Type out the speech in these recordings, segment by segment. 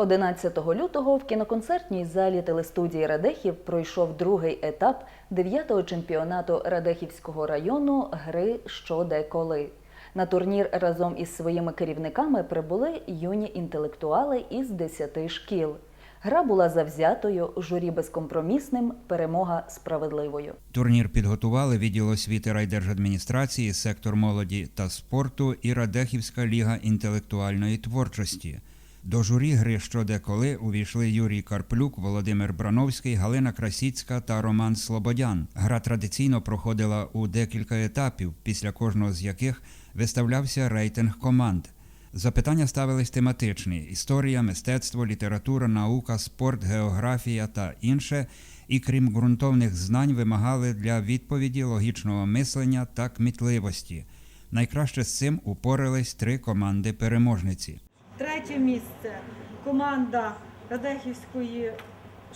11 лютого в кіноконцертній залі телестудії Радехів пройшов другий етап 9-го чемпіонату Радехівського району гри Що де коли. На турнір разом із своїми керівниками прибули юні інтелектуали із 10 шкіл. Гра була завзятою, журі безкомпромісним, перемога справедливою. Турнір підготували відділ освіти райдержадміністрації, сектор молоді та спорту і Радехівська ліга інтелектуальної творчості. До журі гри «Що де коли» увійшли Юрій Карплюк, Володимир Брановський, Галина Красіцька та Роман Слободян. Гра традиційно проходила у декілька етапів, після кожного з яких виставлявся рейтинг команд. Запитання ставились тематичні: історія, мистецтво, література, наука, спорт, географія та інше. І крім ґрунтовних знань, вимагали для відповіді логічного мислення та кмітливості. Найкраще з цим упорались три команди переможниці. Третє місце команда Радехівської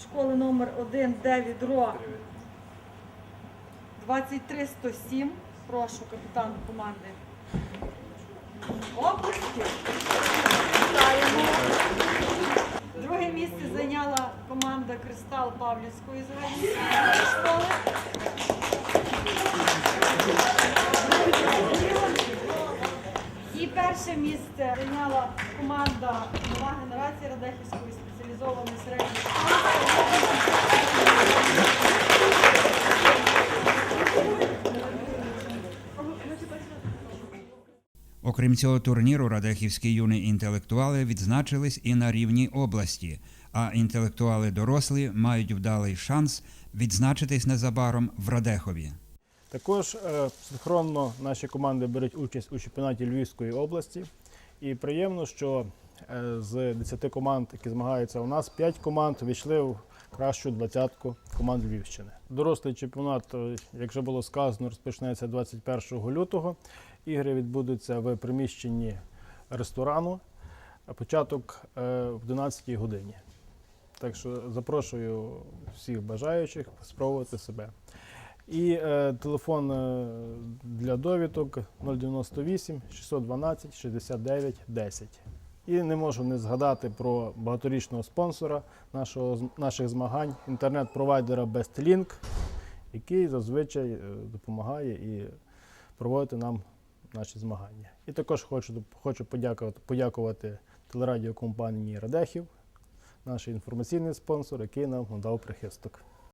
школи номер 1 Девід Ро 23107. Прошу капітан команди. Оплески. Друге місце зайняла команда Кристал Павлівської загальноосвітньої перше місце зайняла команда нова генерація Радехівської спеціалізованої середньої школи. Окрім цього турніру, радехівські юні інтелектуали відзначились і на рівні області, а інтелектуали дорослі мають вдалий шанс відзначитись незабаром в Радехові. Також е, синхронно наші команди беруть участь у чемпіонаті Львівської області. І приємно, що е, з 10 команд, які змагаються у нас, 5 команд війшли в кращу двадцятку команд Львівщини. Дорослий чемпіонат, е, як вже було сказано, розпочнеться 21 лютого. Ігри відбудуться в приміщенні ресторану, початок в 11 годині. Так що запрошую всіх бажаючих спробувати себе. І е, телефон е, для довідок 098 612 69 10. І не можу не згадати про багаторічного спонсора нашого, наших змагань, інтернет-провайдера BestLink, який зазвичай е, допомагає і проводити нам наші змагання. І також хочу, хочу подякувати, подякувати телерадіокомпанії Радехів, наш інформаційний спонсор, який нам надав прихисток.